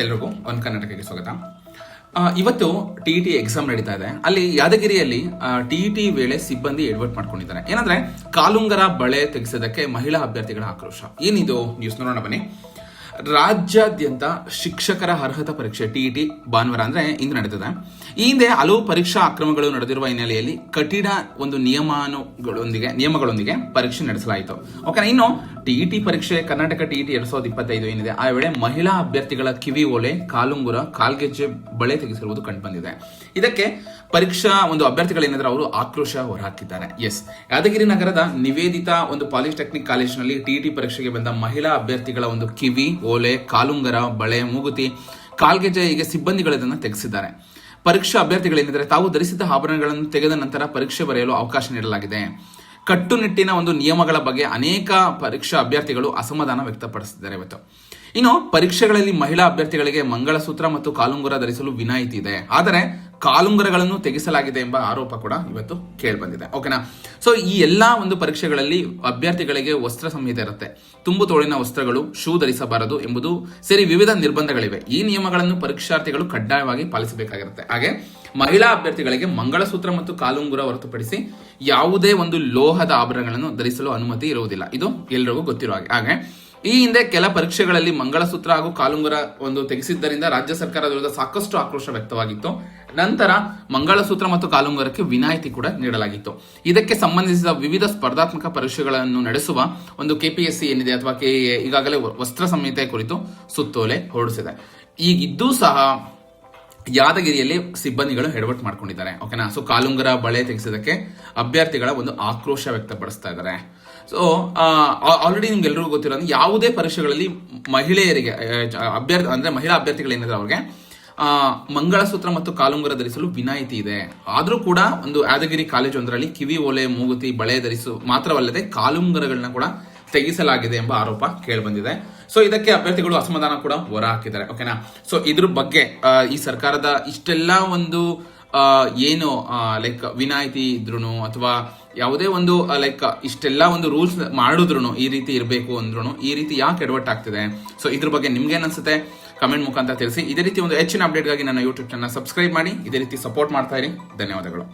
ಎಲ್ರಿಗೂ. ಒನ್ ಕರ್ನಾಟಕಕ್ಕೆ ಸ್ವಾಗತ. ಇವತ್ತು ಟಿ ಟಿ ಎಕ್ಸಾಮ್ ನಡೀತಾ ಇದೆ. ಅಲ್ಲಿ ಯಾದಗಿರಿಯಲ್ಲಿ ಟಿ ಟಿ ವೇಳೆ ಸಿಬ್ಬಂದಿ ಎಡ್ವರ್ಟ್ ಮಾಡ್ಕೊಂಡಿದ್ದಾರೆ. ಏನಂದ್ರೆ, ಕಾಲುಂಗರ ಬಳೆ ತೆಗೆಸೋದಕ್ಕೆ ಮಹಿಳಾ ಅಭ್ಯರ್ಥಿಗಳ ಆಕ್ರೋಶ. ಏನಿದು? ನ್ಯೂಸ್ ನೋಡೋಣ ಬನ್ನಿ. ರಾಜ್ಯಾದ್ಯಂತ ಶಿಕ್ಷಕರ ಅರ್ಹತಾ ಪರೀಕ್ಷೆ ಟಿ ಇ ಟಿ ಭಾನುವಾರ ಅಂದ್ರೆ ಇಂದು ನಡೆದಿದೆ ಈ ಹಿಂದೆ ಹಲವು ಪರೀಕ್ಷಾ ಅಕ್ರಮಗಳು ನಡೆದಿರುವ ಹಿನ್ನೆಲೆಯಲ್ಲಿ ಕಠಿಣ ಒಂದು ನಿಯಮಾನುಗಳೊಂದಿಗೆ, ನಿಯಮಗಳೊಂದಿಗೆ ಪರೀಕ್ಷೆ ನಡೆಸಲಾಯಿತು. ಓಕೆ ಇನ್ನು ಟಿ ಇ ಟಿ ಪರೀಕ್ಷೆ, ಕರ್ನಾಟಕ ಟಿ ಎರಡ್ ಸಾವಿರದ ಇಪ್ಪತ್ತೈದು ಏನಿದೆ, ಆ ವೇಳೆ ಮಹಿಳಾ ಅಭ್ಯರ್ಥಿಗಳ ಕಿವಿ ಓಲೆ, ಕಾಲುಂಗುರ, ಕಾಲ್ಗೆಜ್ಜೆ, ಬಳೆ ತೆಗೆಸಿರುವುದು ಕಂಡುಬಂದಿದೆ. ಇದಕ್ಕೆ ಪರೀಕ್ಷಾ ಒಂದು ಅಭ್ಯರ್ಥಿಗಳೇನಾದ್ರೆ ಅವರು ಆಕ್ರೋಶ ಹೊರಹಾಕಿದ್ದಾರೆ. ಎಸ್ ಯಾದಗಿರಿ ನಗರದ ನಿವೇದಿತ ಒಂದು ಪಾಲಿಟೆಕ್ನಿಕ್ ಕಾಲೇಜಿನಲ್ಲಿ ಟಿ ಪರೀಕ್ಷೆಗೆ ಬಂದ ಮಹಿಳಾ ಅಭ್ಯರ್ಥಿಗಳ ಒಂದು ಕಿವಿ ಓಲೆ, ಕಾಲುಂಗರ, ಬಳೆ, ಮೂಗುತಿ ಕಾಲ್ಗೆಜೆ ಹೀಗೆ ಸಿಬ್ಬಂದಿಗಳು ಇದನ್ನು ತೆಗೆಸಿದ್ದಾರೆ. ಪರೀಕ್ಷಾ ಅಭ್ಯರ್ಥಿಗಳೇನಿದ್ದಾರೆ ತಾವು ಧರಿಸಿದ ಆಭರಣಗಳನ್ನು ತೆಗೆದ ನಂತರ ಪರೀಕ್ಷೆ ಬರೆಯಲು ಅವಕಾಶ ನೀಡಲಾಗಿದೆ. ಕಟ್ಟುನಿಟ್ಟಿನ ಒಂದು ನಿಯಮಗಳ ಬಗ್ಗೆ ಅನೇಕ ಪರೀಕ್ಷಾ ಅಭ್ಯರ್ಥಿಗಳು ಅಸಮಾಧಾನ ವ್ಯಕ್ತಪಡಿಸಿದ್ದಾರೆ ಇವತ್ತು. ಇನ್ನು ಪರೀಕ್ಷೆಗಳಲ್ಲಿ ಮಹಿಳಾ ಅಭ್ಯರ್ಥಿಗಳಿಗೆ ಮಂಗಳಸೂತ್ರ ಮತ್ತು ಕಾಲುಂಗುರ ಧರಿಸಲು ವಿನಾಯಿತಿ ಇದೆ. ಆದರೆ ಕಾಲುಂಗುರಗಳನ್ನು ತೆಗೆಸಲಾಗಿದೆ ಎಂಬ ಆರೋಪ ಕೂಡ ಇವತ್ತು ಕೇಳಿಬಂದಿದೆ. ಓಕೆನಾ ಸೊ ಈ ಎಲ್ಲಾ ಒಂದು ಪರೀಕ್ಷೆಗಳಲ್ಲಿ ಅಭ್ಯರ್ಥಿಗಳಿಗೆ ವಸ್ತ್ರ ಸಂಹಿತೆ ಇರುತ್ತೆ. ತುಂಬು ತೋಳಿನ ವಸ್ತ್ರಗಳು ಶೂ ಧರಿಸಬಾರದು ಎಂಬುದು ಸೇರಿ ವಿವಿಧ ನಿರ್ಬಂಧಗಳಿವೆ. ಈ ನಿಯಮಗಳನ್ನು ಪರೀಕ್ಷಾರ್ಥಿಗಳು ಕಡ್ಡಾಯವಾಗಿ ಪಾಲಿಸಬೇಕಾಗಿರುತ್ತೆ. ಹಾಗೆ, ಮಹಿಳಾ ಅಭ್ಯರ್ಥಿಗಳಿಗೆ ಮಂಗಳಸೂತ್ರ ಮತ್ತು ಕಾಲುಂಗುರ ಹೊರತುಪಡಿಸಿ ಯಾವುದೇ ಒಂದು ಲೋಹದ ಆಭರಣಗಳನ್ನು ಧರಿಸಲು ಅನುಮತಿ ಇರುವುದಿಲ್ಲ. ಇದು ಎಲ್ರಿಗೂ ಗೊತ್ತಿರುವ ಹಾಗೆ. ಹಾಗೆ ಈ ಹಿಂದೆ ಕೆಲ ಪರೀಕ್ಷೆಗಳಲ್ಲಿ ಮಂಗಳಸೂತ್ರ ಹಾಗೂ ಕಾಲುಂಗುರ ಒಂದು ತೆಗೆಸಿದ್ದರಿಂದ ರಾಜ್ಯ ಸರ್ಕಾರದ ವಿರುದ್ಧ ಸಾಕಷ್ಟು ಆಕ್ರೋಶ ವ್ಯಕ್ತವಾಗಿತ್ತು. ನಂತರ ಮಂಗಳಸೂತ್ರ ಮತ್ತು ಕಾಲುಂಗುರಕ್ಕೆ ವಿನಾಯಿತಿ ಕೂಡ ನೀಡಲಾಗಿತ್ತು. ಇದಕ್ಕೆ ಸಂಬಂಧಿಸಿದ ವಿವಿಧ ಸ್ಪರ್ಧಾತ್ಮಕ ಪರೀಕ್ಷೆಗಳನ್ನು ನಡೆಸುವ ಒಂದು ಕೆಪಿಎಸ್ಸಿ ಏನಿದೆ ಅಥವಾ ಕೆ ಈಗಾಗಲೇ ವಸ್ತ್ರ ಸಂಹಿತೆ ಕುರಿತು ಸುತ್ತೋಲೆ ಹೊರಡಿಸಿದೆ. ಈಗಿದ್ದೂ ಸಹ ಯಾದಗಿರಿಯಲ್ಲಿ ಸಿಬ್ಬಂದಿಗಳು ಎಡವಟ್ಟು ಮಾಡ್ಕೊಂಡಿದ್ದಾರೆ ಓಕೆನಾ ಸೊ ಕಾಲುಂಗರ ಬಳೆ ತೆಗೆಸೋದಕ್ಕೆ ಅಭ್ಯರ್ಥಿಗಳ ಒಂದು ಆಕ್ರೋಶ ವ್ಯಕ್ತಪಡಿಸ್ತಾ ಇದ್ದಾರೆ. ಸೊ ಆಲ್ರೆಡಿ ನಿಮ್ಗೆ ಎಲ್ರಿಗೂ ಗೊತ್ತಿರೋದು, ಯಾವುದೇ ಪರೀಕ್ಷೆಗಳಲ್ಲಿ ಮಹಿಳೆಯರಿಗೆ ಅಭ್ಯರ್ಥಿ, ಅಂದ್ರೆ ಮಹಿಳಾ ಅಭ್ಯರ್ಥಿಗಳು ಏನಿದ್ರೆ ಅವ್ರಿಗೆ ಮಂಗಳಸೂತ್ರ ಮತ್ತು ಕಾಲುಂಗರ ಧರಿಸಲು ವಿನಾಯಿತಿ ಇದೆ. ಆದರೂ ಕೂಡ ಒಂದು ಯಾದಗಿರಿ ಕಾಲೇಜ್ ಒಂದರಲ್ಲಿ ಕಿವಿ ಓಲೆ ಮೂಗುತಿ, ಬಳೆ ಧರಿಸು ಮಾತ್ರವಲ್ಲದೆ ಕಾಲುಂಗರಗಳನ್ನ ಕೂಡ ತೆಗೆಸಲಾಗಿದೆ ಎಂಬ ಆರೋಪ ಕೇಳಿಬಂದಿದೆ. ಸೊ ಇದಕ್ಕೆ ಅಭ್ಯರ್ಥಿಗಳು ಅಸಮಾಧಾನ ಕೂಡ ಹೊರ ಹಾಕಿದ್ದಾರೆ. ಓಕೆನಾ ಸೊ ಇದ್ರ ಬಗ್ಗೆ ಈ ಸರ್ಕಾರದ ಇಷ್ಟೆಲ್ಲ ಒಂದು ಏನು ಲೈಕ್ ವಿನಾಯಿತಿ ಇದ್ರು ಅಥವಾ ಯಾವುದೇ ಒಂದು ಲೈಕ್ ಇಷ್ಟೆಲ್ಲ ಒಂದು ರೂಲ್ಸ್ ಮಾಡಿದ್ರು ಈ ರೀತಿ ಇರಬೇಕು ಅಂದ್ರು ಈ ರೀತಿ ಯಾಕೆ ಎಡವಟ್ ಆಗ್ತಿದೆ ಸೊ ಇದ್ರ ಬಗ್ಗೆ ನಿಮ್ಗೆ ಅನ್ಸುತ್ತೆ? ಕಮೆಂಟ್ ಮುಖಾಂತರ ತಿಳಿಸಿ. ಇದೇ ರೀತಿ ಒಂದು ಹೆಚ್ಚಿನ ಅಪ್ಡೇಟ್ಗಾಗಿ ನನ್ನ ಯೂಟ್ಯೂಬ್ ಚಾನಲ್ ಸಬ್ಸ್ಕ್ರೈಬ್ ಮಾಡಿ. ಇದೇ ರೀತಿ ಸಪೋರ್ಟ್ ಮಾಡ್ತಾ ಇರಿ. ಧನ್ಯವಾದಗಳು.